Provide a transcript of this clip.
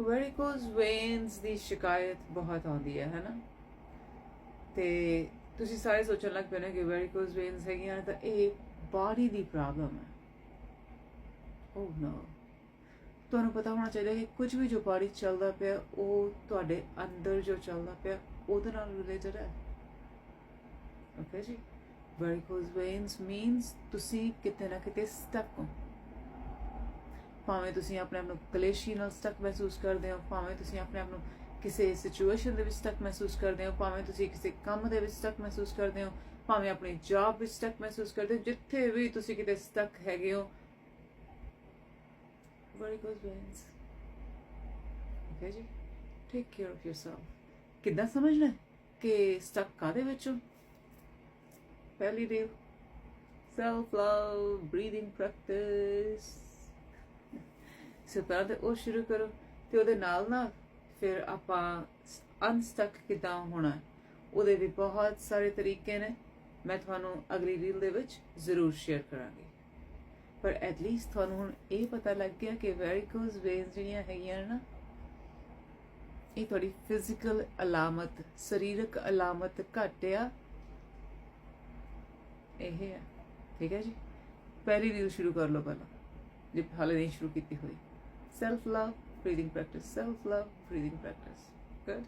ਵੈਰੀਕੋਜ਼ veins ਦੀ ਸ਼ਿਕਾਇਤ ਬਹੁਤ ਆਉਂਦੀ ਹੈ, ਹੈਨਾ? ਤੇ ਤੁਸੀਂ ਸਾਰੇ ਸੋਚਣ ਲੱਗ ਪਏ ਨੇ ਕਿ ਵੈਰੀਕੋਜ਼ ਵੇਨਸ ਹੈਗੀਆਂ ਨੇ ਤਾਂ ਇਹ ਬਾਡੀ ਦੀ ਪ੍ਰੋਬਲਮ ਹੈ। oh ਓ ਨੋ ਤੁਹਾਨੂੰ ਪਤਾ ਹੋਣਾ ਚਾਹੀਦਾ ਕਿ ਕੁਝ ਵੀ ਜੋ ਬਾਡੀ ਚੱਲਦਾ ਪਿਆ, ਉਹ ਤੁਹਾਡੇ ਅੰਦਰ ਜੋ ਚੱਲਦਾ ਪਿਆ, ਉਹਦੇ ਨਾਲ ਰਿਲੇਟਡ ਹੈ। ਓਕੇ ਜੀ? ਵੈਰੀਕੋਜ਼ ਵੇਨਸ ਮੀਨਸ ਤੁਸੀਂ ਕਿਤੇ ਨਾ ਕਿਤੇ ਸਟਕ ਹੋ। ਭਾਵੇਂ ਤੁਸੀਂ ਆਪਣੇ ਆਪ ਨੂੰ ਕਲੇਸ਼ੀ ਨਾਲ ਸਟਕ ਮਹਿਸੂਸ ਕਰਦੇ ਹੋ, ਭਾਵੇਂ ਤੁਸੀਂ ਆਪਣੇ ਆਪ ਨੂੰ ਕਿਸੇ ਸਿਚੁਏਸ਼ਨ ਦੇ ਵਿੱਚ ਸਟਕ ਮਹਿਸੂਸ ਕਰਦੇ ਹੋ, ਭਾਵੇਂ ਤੁਸੀਂ ਕਿਸੇ ਕੰਮ ਦੇ ਵਿੱਚ ਸਟਕ ਮਹਿਸੂਸ ਕਰਦੇ ਹੋ, ਭਾਵੇਂ ਆਪਣੀ ਜੌਬ ਵਿੱਚ ਸਟਕ ਮਹਿਸੂਸ ਕਰਦੇ ਹੋ, ਜਿੱਥੇ ਵੀ ਤੁਸੀਂ ਕਿਤੇ ਸਟਕ ਹੈਗੇ ਹੋ। Varicose veins okay ਜੀ? Take care of yourself. ਕਿੱਦਾਂ ਸਮਝਣਾ ਕਿ ਸਟਕ ਕਾਦੇ ਵਿੱਚੋਂ ਪਹਿਲੀ day self love breathing practice so ਪਹਿਲਾਂ ਤੇ ਉਹ ਸ਼ੁਰੂ ਕਰੋ ਤੇ ਉਹਦੇ ਨਾਲ ਨਾਲ ਫਿਰ ਆਪਾਂ ਅਨਸਟਕ ਕਿਦਾਂ ਹੋਣਾ ਉਹਦੇ ਵੀ ਬਹੁਤ ਸਾਰੇ ਤਰੀਕੇ ਨੇ। ਮੈਂ ਤੁਹਾਨੂੰ ਅਗਲੀ ਰੀਲ ਦੇ ਵਿੱਚ ਜ਼ਰੂਰ ਸ਼ੇਅਰ ਕਰਾਂਗੀ। ਪਰ ਐਟ ਲੀਸਟ ਤੁਹਾਨੂੰ ਹੁਣ ਇਹ ਪਤਾ ਲੱਗ ਗਿਆ ਕਿ ਵੈਰੀਕੋਜ਼ ਵੇਨਸ ਜਿਹੜੀਆਂ ਹੈਗੀਆਂ ਨਾ ਇਹ ਤੁਹਾਡੀ ਫਿਜ਼ੀਕਲ ਅਲਾਮਤ, ਸਰੀਰਕ ਅਲਾਮਤ ਘੱਟ ਆ। ਇਹ ਹੈ ਠੀਕ ਹੈ ਜੀ? ਪਹਿਲੀ ਰੀਲ ਸ਼ੁਰੂ ਕਰ ਲਓ ਪਹਿਲਾਂ। ਜੇ ਹਾਲੇ ਨਹੀਂ ਸ਼ੁਰੂ ਕੀਤੀ ਹੋਈ। self love breathing practice. Self love breathing practice. Good?